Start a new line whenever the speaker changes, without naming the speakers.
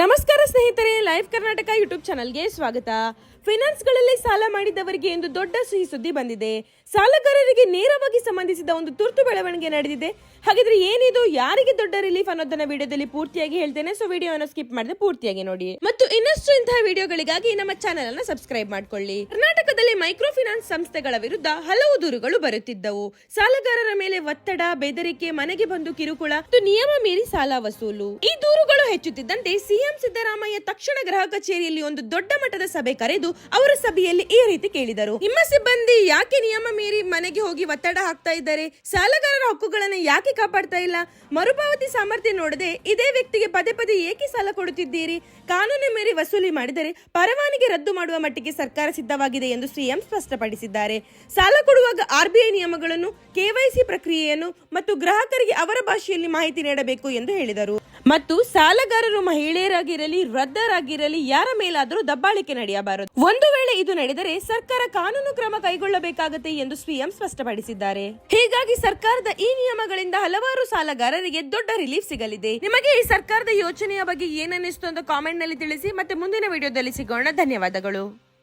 ನಮಸ್ಕಾರ ಸ್ನೇಹಿತರೆ live Karnataka YouTube ಚಾನಲ್ಗೆ ಸ್ವಾಗತ. ಫೈನಾನ್ಸ್ಗಳಲ್ಲಿ ಸಾಲ ಮಾಡಿದವರಿಗೆ ಎಂದು ದೊಡ್ಡ ಸಿಹಿ ಸುದ್ದಿ ಬಂದಿದೆ. ಸಾಲಗಾರರಿಗೆ ನೇರವಾಗಿ ಸಂಬಂಧಿಸಿದ ಒಂದು ತುರ್ತು ಬೆಳವಣಿಗೆ ನಡೆದಿದೆ. ಹಾಗಿದ್ರೆ ಏನಿದು, ಯಾರಿಗೆ ದೊಡ್ಡ ರಿಲೀಫ್ ಅನ್ನೋದನ್ನ ವಿಡಿಯೋದಲ್ಲಿ ಪೂರ್ತಿಯಾಗಿ ಹೇಳ್ತೇನೆ. ಸೊ ವಿಡಿಯೋನ ಸ್ಕಿಪ್ ಮಾಡದೆ ಪೂರ್ತಿಯಾಗಿ ನೋಡಿ. ಮತ್ತು ಇನ್ನಷ್ಟು ಇಂತಹ ವಿಡಿಯೋಗಳಿಗಾಗಿ ನಮ್ಮ ಚಾನೆಲ್ ಅನ್ನ ಸಬ್ಸ್ಕ್ರೈಬ್ ಮಾಡ್ಕೊಳ್ಳಿ. ಕರ್ನಾಟಕದಲ್ಲಿ ಮೈಕ್ರೋ ಫಿನಾನ್ಸ್ ಸಂಸ್ಥೆಗಳ ವಿರುದ್ಧ ಹಲವು ದೂರುಗಳು ಬರುತ್ತಿದ್ದವು. ಸಾಲಗಾರರ ಮೇಲೆ ಒತ್ತಡ, ಬೆದರಿಕೆ, ಮನೆಗೆ ಬಂದು ಕಿರುಕುಳ ನಿಯಮ ಮೀರಿ ಸಾಲ ವಸೂಲು. ಈ ದೂರುಗಳು ಹೆಚ್ಚುತ್ತಿದ್ದಂತೆ ಸಿಎಂ ಸಿದ್ದರಾಮಯ್ಯ ತಕ್ಷಣ ಗೃಹ ಕಚೇರಿಯಲ್ಲಿ ಒಂದು ದೊಡ್ಡ ಮಟ್ಟದ ಸಭೆ ಕರೆದು ಅವರ ಸಭೆಯಲ್ಲಿ ಈ ರೀತಿ ಕೇಳಿದರು. ನಿಮ್ಮ ಸಿಬ್ಬಂದಿ ಯಾಕೆ ನಿಯಮ ಮೀರಿ ಮನೆಗೆ ಹೋಗಿ ಒತ್ತಡ ಹಾಕ್ತಾ ಇದ್ದಾರೆ? ಸಾಲಗಾರರ ಹಕ್ಕುಗಳನ್ನು ಯಾಕೆ ಕಾಪಾಡ್ತಾ ಇಲ್ಲ? ಮರುಪಾವತಿ ಸಾಮರ್ಥ್ಯ ನೋಡದೆ ಇದೇ ವ್ಯಕ್ತಿಗೆ ಪದೇ ಪದೇ ಏಕೆ ಸಾಲ ಕೊಡುತ್ತಿದ್ದೀರಿ? ಕಾನೂನು ಮೀರಿ ವಸೂಲಿ ಮಾಡಿದರೆ ಪರವಾನಿಗೆ ರದ್ದು ಮಾಡುವ ಮಟ್ಟಿಗೆ ಸರ್ಕಾರ ಸಿದ್ಧವಾಗಿದೆ ಎಂದು ಸಿಎಂ ಸ್ಪಷ್ಟಪಡಿಸಿದ್ದಾರೆ. ಸಾಲ ಕೊಡುವಾಗ ಆರ್ಬಿಐ ನಿಯಮಗಳನ್ನು ಕೆವೈಸಿ ಪ್ರಕ್ರಿಯೆಯನ್ನು ಮತ್ತು ಗ್ರಾಹಕರಿಗೆ ಅವರ ಭಾಷೆಯಲ್ಲಿ ಮಾಹಿತಿ ನೀಡಬೇಕು ಎಂದು ಹೇಳಿದರು. ಮತ್ತು ಸಾಲಗಾರರು ಮಹಿಳೆಯರಾಗಿರಲಿ, ವೃದ್ಧರಾಗಿರಲಿ, ಯಾರ ಮೇಲಾದರೂ ದಬ್ಬಾಳಿಕೆ ನಡೆಯಬಾರದು. ಒಂದು ವೇಳೆ ಇದು ನಡೆದರೆ ಸರ್ಕಾರ ಕಾನೂನು ಕ್ರಮ ಕೈಗೊಳ್ಳಬೇಕಾಗುತ್ತೆ ಎಂದು ಸಿಎಂ ಸ್ಪಷ್ಟಪಡಿಸಿದ್ದಾರೆ. ಹೀಗಾಗಿ ಸರ್ಕಾರದ ಈ ನಿಯಮಗಳಿಂದ ಹಲವಾರು ಸಾಲಗಾರರಿಗೆ ದೊಡ್ಡ ರಿಲೀಫ್ ಸಿಗಲಿದೆ. ನಿಮಗೆ ಈ ಸರ್ಕಾರದ ಯೋಜನೆಯ ಬಗ್ಗೆ ಏನನ್ನಿಸ್ತು ಅಂತ ಕಾಮೆಂಟ್ನಲ್ಲಿ ತಿಳಿಸಿ, ಮತ್ತೆ ಮುಂದಿನ ವಿಡಿಯೋದಲ್ಲಿ ಸಿಗೋಣ. ಧನ್ಯವಾದಗಳು.